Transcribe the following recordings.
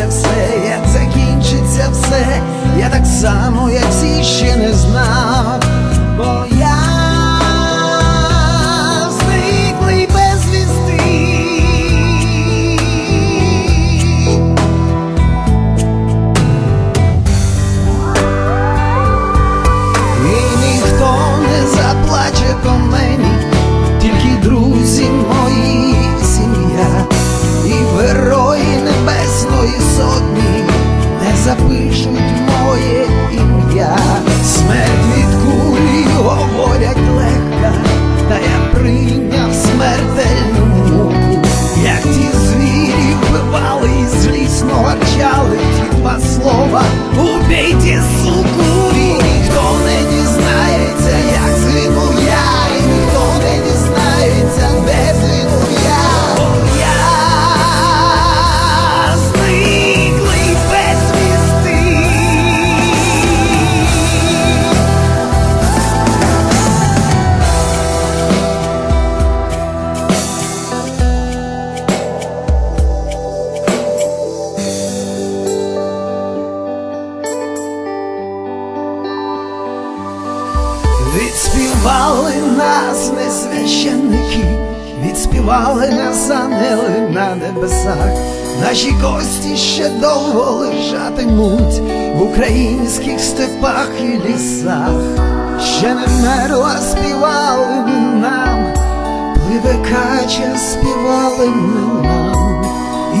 все, як закінчиться все, я так само, як всі ще не знав, бо я запишуть моє ім'я. Смерть від кулі говорять Відспівали нас не священники, відспівали нас ангели на небесах. Наші кості ще довго лежатимуть в українських степах і лісах. Ще не мерла, співали ми нам, пливе співали ми нам.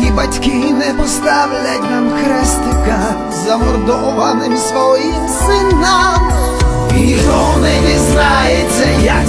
І батьки не поставлять нам хрестика замордованим своїм синам. Ніхто не дізнається, як